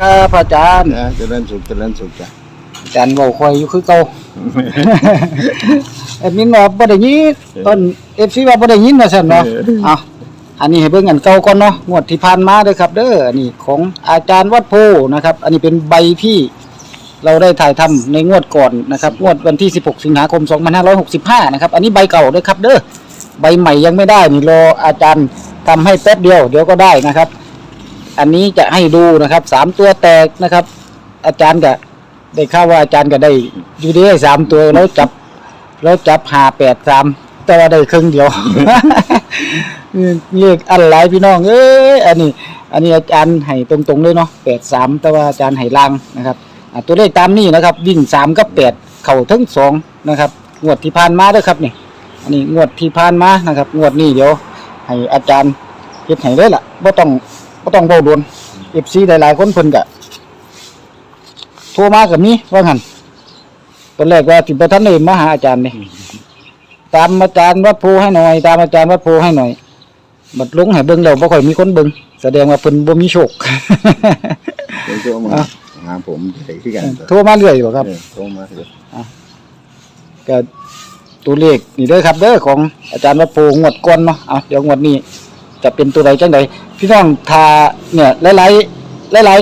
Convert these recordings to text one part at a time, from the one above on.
ครับอาจารย์ นะเจริญสุขเจริญสุขจ้ะ อาจารย์บอกคอยอยู่คือเก่าแอดมินว่าบ่ได้ยินต้น FC ว่าบ่ได้ยินว่าซั่นเนาะเอาอันนี้ให้เบิ่งกันเก่าก่อนเนาะงวดที่ผ่านมาเด้อครับ เด้ออันนี้ของอาจารย์วัดโพนะครับ อันนี้เป็นใบที่เราได้ถ่ายทำในงวดก่อนนะครับงวดวันที่ 16 สิงหาคม 2565 นะครับ อันนี้ใบเก่าเด้อครับ เด้อใบใหม่ยังไม่ได้นี่รออาจารย์ทำให้แป๊บเดียวเดี๋ยวก็ได้นะครับ อันนี้จะให้ดูนะครับสามตัวแตกนะครับ อาจารย์ก็ได้ข่าวว่าอาจารย์ก็ได้อยู่ดีสามตัวแล้วจับแล้วจับหาแปดสามแต่ว่าได้ครึ่งเดียวเลขอันหลายพี่น้องเอ้ยอันนี้ อันนี้อาจารย์ให้ตรงๆเลยเนาะแปดสามแต่ว่าอาจารย์ให้ล่างนะครับตัวเลขตามนี้นะครับ วิ่งสามกับแปดเข่าทั้งสองนะครับงวดที่ผ่านมาด้วยครับนี่อันนี้งวดที่ผ่านมานะครับ งวดนี้เดี๋ยวให้อาจารย์เฮ็ดให้เลยล่ะบ่ต้อง บ่ต้องเว้าโดน FC หลายๆคนเพิ่นก็โทรมาก็มีว่างั้นตอนแรกว่าสิบ่ทันได้มาหาอาจารย์นี่ตามอาจารย์วัดโพให้หน่อย ตามอาจารย์วัดโพให้หน่อยบัดลงให้เบิ่งแล้วบ่ค่อยมีคนเบิ่งแสดงว่าเพิ่นบ่มีโชคเดี๋ยวโทรมาอะหาผมใส่ที่กันโทรมาเรื่อยบ่ครับเออโทรมาเลยก็ตัวเลขนี่เด้อครับเด้อของอาจารย์วัดโพงวดก่อนเนาะเอาเดี๋ยวงวดนี้จะเป็นตัวใดจังใด พี่น้องทาเนี่ยหลายๆหลาย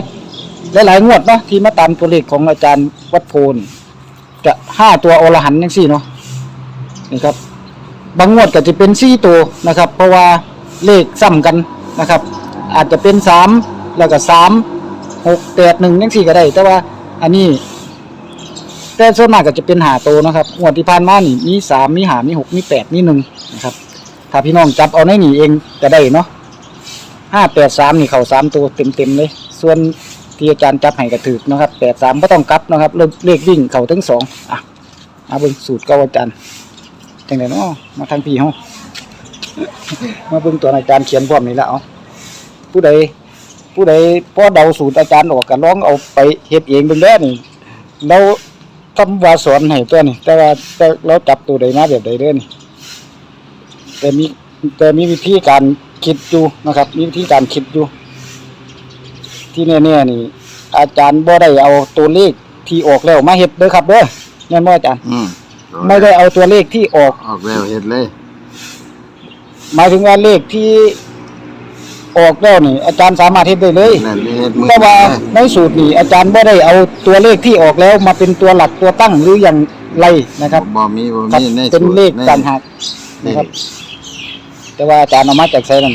ๆหลายงวดเนาะที่มาตามตัวเลขของอาจารย์วัดโพนจะห้าตัวอรหันต์จังซี่เนาะนี่ครับ บางงวดก็จะเป็นสี่ตัวนะครับ เพราะว่าเลขซ้ำกันนะครับ อาจจะเป็นสามแล้วก็สามหกแปดหนึ่งจังซี่ก็ได้ แต่ว่าอันนี้แต่ส่วนมากก็จะเป็นหาโตวนะครับงวดที่ผ่านมานี่มีสามมีหามีหกมีแปดมีหนึ่งนะครับ ถ้าพี่น้องจับเอาในนี่เองก็ได้เนาะ ห้าแปดสามนี่เข่าสามตัวเต็มเต็มๆเลย ส่วนที่อาจารย์จับให้กระถือนะครับแปดสามไม่ต้องกลับนะครับเลขเลขวิ่งเข่าทั้งสองอะมาเบิ่งสูตรเก้าอาจารย์จังไดเนาะมาทางพี่เฮามาเบิ่งตัวอาจารย์เขียนพร้อมนี่ละเอาผู้ใดผู้ใดพอเดาสูตรอาจารย์ออกก็ลองเอาไปเฮ็ดเองเบิ่งเด้อนี่เราทำวาสอนให้ตัวนี่แต่ว่าเราจับตัวใดมาแบบใดเด้อนี่แต่มี แต่มีวิธีการคิดอยู่นะครับ มีวิธีการคิดอยู่ ที่แน่ๆนี่ อาจารย์บ่ได้เอาตัวเลขที่ออกแล้วมาเฮ็ดเด้อครับเด้อแม่นบ่อาจารย์ อืมไม่ได้เอาตัวเลขที่ออก ออกแล้วเฮ็ดเลยหมายถึงว่าเลขที่ออกแล้วนี่ อาจารย์สามารถเฮ็ดได้เลยนั่นเฮ็ดมือแต่ว่าในสูตรนี่อาจารย์บ่ได้เอาตัวเลขที่ออกแล้ว มาเป็นตัวหลักตัวตั้งหรืออย่างไรนะครับบ่มีบ่ครับมีในเป็นเลขในการหักนี่นะครับ แต่ว่าอาจารย์เอามาจากไสนั่น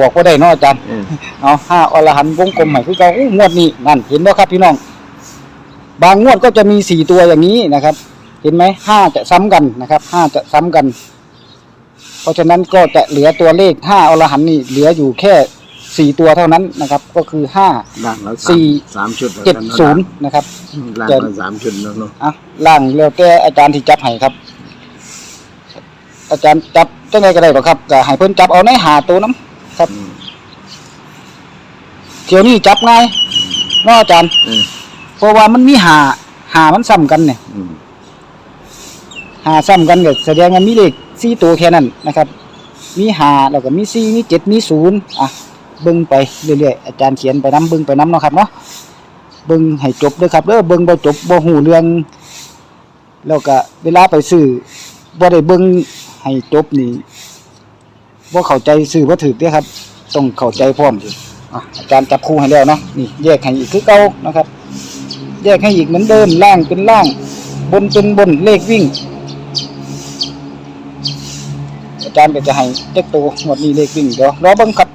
บอกว่าได้เนาะอาจารย์เออเอาห้าอรหันต์วงกลมใหม่คือเก่าอู้งวดนี้นั่นเห็นบ่ครับพี่น้อง บางงวดก็จะมีสี่ตัวอย่างนี้นะครับ เห็นไหมห้าจะซ้ำกันนะครับห้าจะซ้ำกัน เพราะฉะนั้นก็จะเหลือตัวเลขห้าอรหันต์นี่เหลืออยู่แค่สี่ตัวเท่านั้นนะครับ ก็คือห้า ล่างละสี่ สามชุดแล้วเจ็ดกัศูนย์นะครับล่างละสามชุดเนาะเนาะอะล่างแล้วแต่อาจารย์ที่จับให้ครับ อาจารย์จับ จังไดก็ได้หรอกครับก็ให้เพิ่นจับเอาในหาตัวน้ำครับ อืมเที่ยวนี้จับง่ายเนาะอาจารย์เออเพราะว่ามันมีหาหามันซ้ำกันเนี่ย อืมหาซ้ำกันก็แสดงว่ามีเลขสี่ตัวแค่นั้นนะครับ มีหาแล้วก็มีสี่มีเจ็ดมีศูนย์อะเบิ่งไปเรื่อยๆอาจารย์เขียนไปน้ำเบิ่งไปน้ำเนาะครับเนาะเบิ่งให้จบเด้อครับเด้อเบิ่งบ่จบบ่หูเรื่อง แล้วก็เวลาไปซื้อบ่ได้เบิ่ง ให้จบนี่บ่เข้าใจซื้อบ่าถูกเด้อครับ ต้องเข้าใจพร้อมอะอาจารย์จับคู่ให้แล้วเนาะนี่แยกให้อีกคือเก่านะครับ แยกให้อีกเหมือนเดิมล่างเป็นล่าง บนเป็นบนเลขวิ่ง อาจารย์ก็จะให้เจ็กตัวหมดนี้เลขวิ่งเดี๋ยวรอบิ่งครับ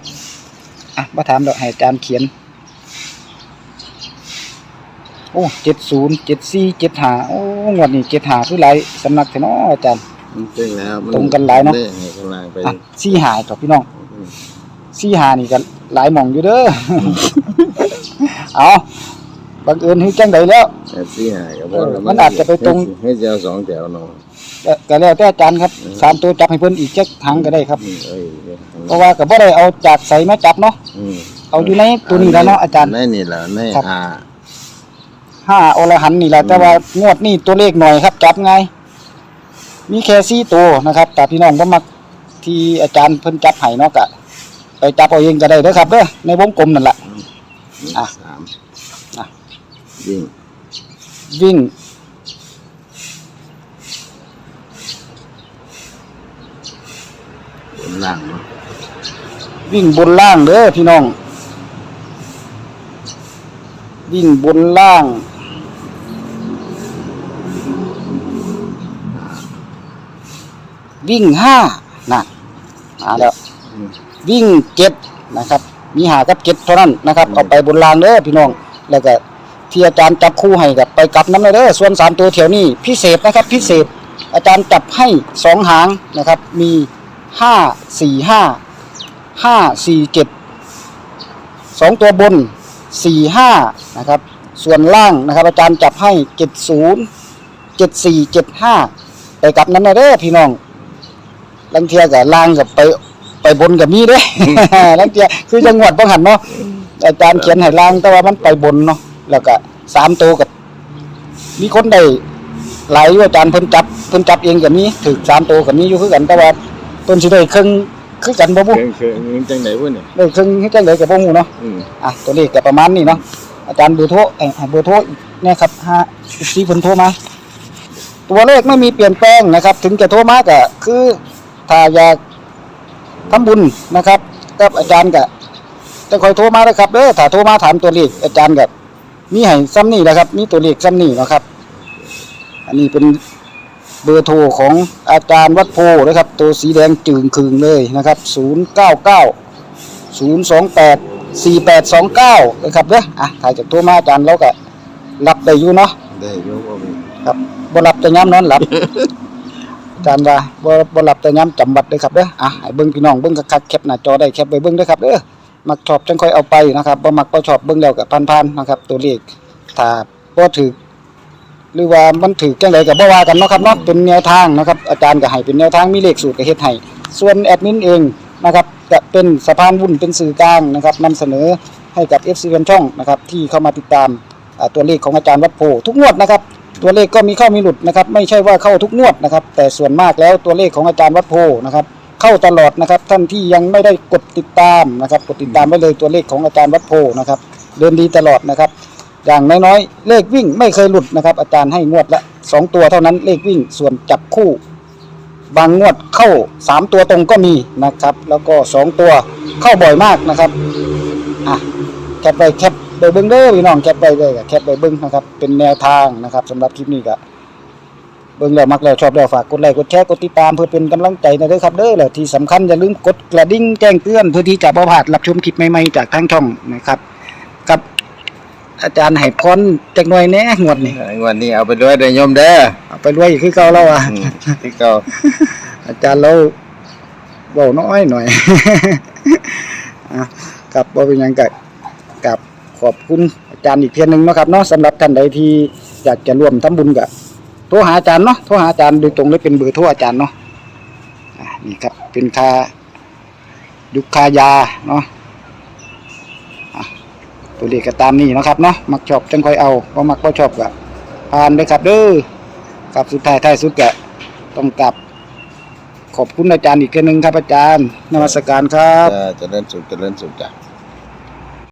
อะมาถามเดี๋ยวให้อาจารย์เขียนโอ้เจ็ดศูนย์เจ็ดสี่เจ็ดหาโอ้งวดนี้เจ็ดหาคือหลายสำนักแท้เนาะอาจารย์ มันเจ๊งแล้วมัตรงกันหลายเนาะด้ให้ข้างล่างไปอะสี่หาต่อพี่น้องอืมสี่หานี่กันหลายหม่องอยู่เด้อ เอาบังเอิญให้จังใดแล้วแต่สี่หาก็พอแล้วมันอาจจะไปตรง ให้เจ้าสองแถวเนาะก็ก็แล้วแต่อาจารย์ครับสามตัวจับให้เพิ่นอีกจักทางก็ได้ครับ อืมเอ้ยเดี๋ยวเพราะว่าก็บ่ได้เอาจากใสมาจับเนาะอืมเอาอยู่ในตัวนี้แล้วเนาะอาจารย์ ในนี่แหละในครับ อ่าห้าอรหันต์นี่แหละแต่ว่างวดนี่ตัวเลขหน่อยครับ จับง่าย มีแค่สี่ตัวนะครับแต่พี่น้องบ่มักที่อาจารย์เพิ่นจับให้เนาะก็ไปจับเอาเองก็ได้เด้อครับเด้อในวงกลมนั่นแหละ อะสามอะ วิ่งวิ่ง บนล่างเนาะวิ่งบนล่างเด้อพี่น้อง วิ่งบนล่าง วิ่งห้านะมาแล้วอืมวิ่งเจ็ดนะครับ มีหากับเจ็ดเท่านั้นนะครับอืมเอาไปบนรางเด้อพี่น้อง แล้วก็ที่อาจารย์จับคู่ให้กับไปกลับน้ำเลยเด้อส่วนสามตัวแถวนี้พิเศษนะครับ พิเศษอาจารย์จับให้สองหางนะครับ มีห้าสี่ห้าห้าสี่เจ็ดสองตัวบนสี่ห้านะครับ ส่วนล่างนะครับ อาจารย์จับให้เจ็ดศูนย์เจ็ดสี่เจ็ดห้าไปกลับน้ำเลยเด้อพี่น้อง ลังเทียกับล่างกับไป ไปบนกับมีเด้ ลังเทียคือจังหวัดบางหันเนาะอาจารย์เขียนให้ล่างแต่ว่ามันไปบนเนาะแล้วก็สามตัวกับมีคนได้หลายอยู่อาจารย์เพิ่นจับเพิ่นจับเองกับมีถึกสามตัวกับมีอยู่คือกันแต่ว่าเพิ่นสิได้ครึ่งคือกันบ่เคบุรื่องเครื่องจังไหนวะเนี่ยได้ครึ่งคือจังไดก็บ่ฮู้เนาะ อืมอะ ตัวเลขก็ประมาณนี้เนาะ อาจารย์เบอร์โทรเอ่อเบอร์โทรอีกนะครับห้าสี่คนโทรมา ตัวเลขไม่มีเปลี่ยนแปลงนะครับ ถึงจะโทรมาก็คือ ถ้าอยากทำบุญนะครับกับอาจารย์ก็จะคอยโทรมาเลยครับเด้อถ้าโทรมาถามตัวเลขอาจารย์ก็มีให้ซ้ำนี่นะครับ มีตัวเลขซ้ำนี่นะครับ อันนี้เป็นเบอร์โทรของอาจารย์วัดโพนะครับ ตัวสีแดงจึงคืงเลยนะครับ 099 028 4829นะครับเด้ออะถ้าจะโทรมาอาจารย์เราก็รับได้อยู่เนาะได้ยกว่ามีครับบ่หลับแต่ย้ำนอนหลับ อาจารย์ว่าบ่บ่หลับแต่ย้ำจำบัดเด้อครับเด้ออะให้เบิ่งพี่น้องเบิ่งคักๆแคปหน้าจอได้แคปไว้เบิ่งเด้อครับเด้อมักชอบจังค่อยเอาไปนะครับบ่มักบ่ชอบเบิ่งแล้วก็ผ่านๆนะครับ ตัวเลขถ้าบ่ถูกหรือว่ามันถูกจังไดก็บ่ว่ากันเนาะครับเนาะเป็นแนวทางนะครับ อาจารย์ก็ให้เป็นแนวทางมีเลขสูตรก็เฮ็ดให้ส่วนแอดมินเองนะครับจะเป็นสะพานบุญเป็นสื่อกลางนะครับนำเสนอให้กับ FC แฟนช่องนะครับที่เข้ามาติดตามอ่าตัวเลขของอาจารย์วัดโพทุกงวดนะครับ ตัวเลขก็มีเข้ามีหลุดนะครับ ไม่ใช่ว่าเข้าทุกงวดนะครับ แต่ส่วนมากแล้วตัวเลขของอาจารย์วัดโพนะครับ เข้าตลอดนะครับ ท่านที่ยังไม่ได้กดติดตามนะครับ กดติดตามไว้เลยตัวเลขของอาจารย์วัดโพนะครับ เดินดีตลอดนะครับ อย่างน้อยๆเลขวิ่งไม่เคยหลุดนะครับ อาจารย์ให้งวดละสองตัวเท่านั้นเลขวิ่งส่วนจับคู่ บางงวดเข้าสามตัวตรงก็มีนะครับ แล้วก็สองตัวเข้าบ่อยมากนะครับอะแคปไปแคป ไปเบิ้งเด้อพี่น้องแคปไปเลยแคปไปเบิ้งนะครับ เป็นแนวทางนะครับสำหรับคลิปนี้ก็เบิ้งแล้วมักแล้วชอบแล้วฝากกดไลค์กดแชร์กดติดตามเพื่อเป็นกำลังใจนะเด้อครับเด้อแล้วที่สำคัญอย่าลืมกดกระดิ่งแจ้งเตือนเพื่อที่จะบ่พลาดรับชมคลิปใหม่ๆจากทางช่องนะครับกับอาจารย์ให้พรจักหน่อยแหน่งวดนี้งวันนี้เอาไปด้วยเด้อโยมเด้อเอาไปรวยคือเก่าแล้วอะอืมที่เก่าอาจารย์เราเบาน้อยหน่อยอะกับบ่เป็นหยังกับกับ ขอบคุณอาจารย์อีกเพียงหนึ่งนะครับเนาะสำหรับท่านใดที่อยากจะร่วมทำบุญกับโทรหาอาจารย์เนาะโทรหาอาจารย์โดยตรงเลยเป็นเบอร์โทรอาจารย์เนาะนี่ครับเป็นคายุคคายาเนาะตัวเลขก็ตามนี้นะครับเนาะมักชอบจังค่อยเอาบ่มักบ่ชอบก็ผ่านเลยครับเด้อกับสุดท้ายท้ายสุดก็ต้องกลับ ขอบคุณอาจารย์อีกเทื่อนึงครับอาจารย์นมัสการครับจะเจริญสุขเจริญสุขจ้ะ